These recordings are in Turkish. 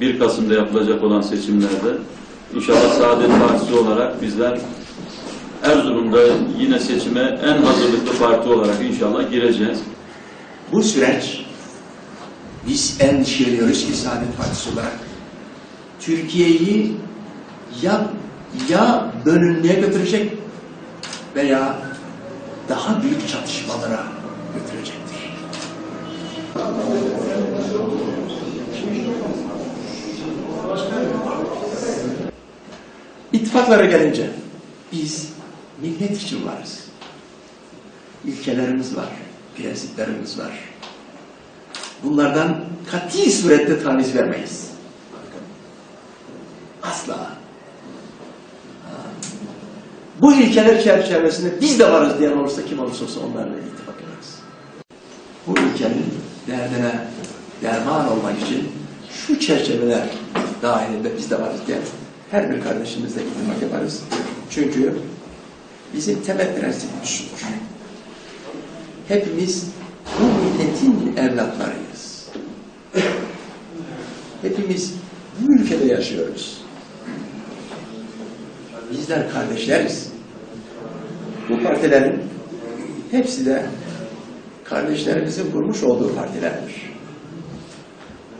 1 Kasım'da yapılacak olan seçimlerde inşallah Saadet Partisi olarak bizler Erzurum'da yine seçime en hazırlıklı parti olarak inşallah gireceğiz. Bu süreç biz endişeleniyoruz ki Saadet Partisi olarak Türkiye'yi ya ya bölünmeye götürecek veya daha büyük çatışmalara götürecektir. İttifaklara gelince biz millet için varız. İlkelerimiz var, prensiplerimiz var. Bunlardan kati surette taviz vermeyiz. Asla. Bu ilkeler çerçevesinde biz de varız diyen olursa kim olursa olsun onlarla ittifak ederiz. Bu ülkenin derdine derman olmak için şu çerçeveler dahilinde biz de varız diyen her bir kardeşimizle ittifak yaparız. Çünkü bizim temel prensibimiz şudur. Hepimiz bu milletin evlatlarıyız. Hepimiz bu ülkede yaşıyoruz. Bizler kardeşleriz. Bu partilerin hepsi de kardeşlerimizin kurmuş olduğu partilerdir.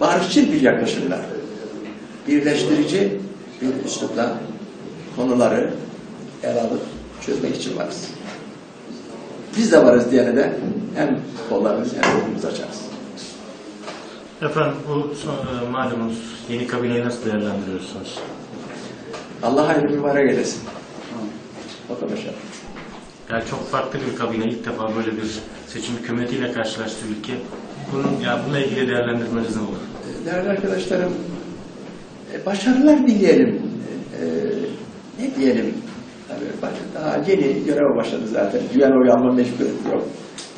Barışçıl bir yaklaşımla, birleştirici bir üslupla konuları ele alıp çözmek için varız. Biz de varız diyene de hem kollarımızı hem yolumuzu açarız. Efendim bu son, e, malumunuz yeni kabineyi nasıl değerlendiriyorsunuz? Allah hayırlı mübarek eylesin. Bakalım inşallah. Yani çok farklı bir kabine ilk defa böyle bir seçim hükümetiyle karşılaştı ülke. Bunun ya bununla ilgili değerlendirmeniz ne olur? Değerli arkadaşlarım, e, başarılar dileyelim. E, ne diyelim? Tabii daha yeni göreve başladı zaten. Güven oy alma mecburiyeti yok.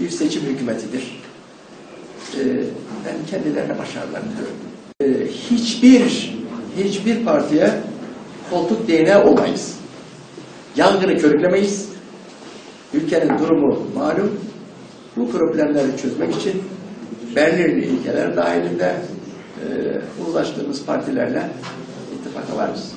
Bir seçim hükümetidir. E, ben kendilerine başarılar diliyorum. E, hiçbir, hiçbir partiye koltuk değneği olmayız. Yangını körüklemeyiz. Ülkenin durumu malum. Bu problemleri çözmek için belirli ilkeler dahilinde e, uzlaştığımız partilerle ittifaka varız.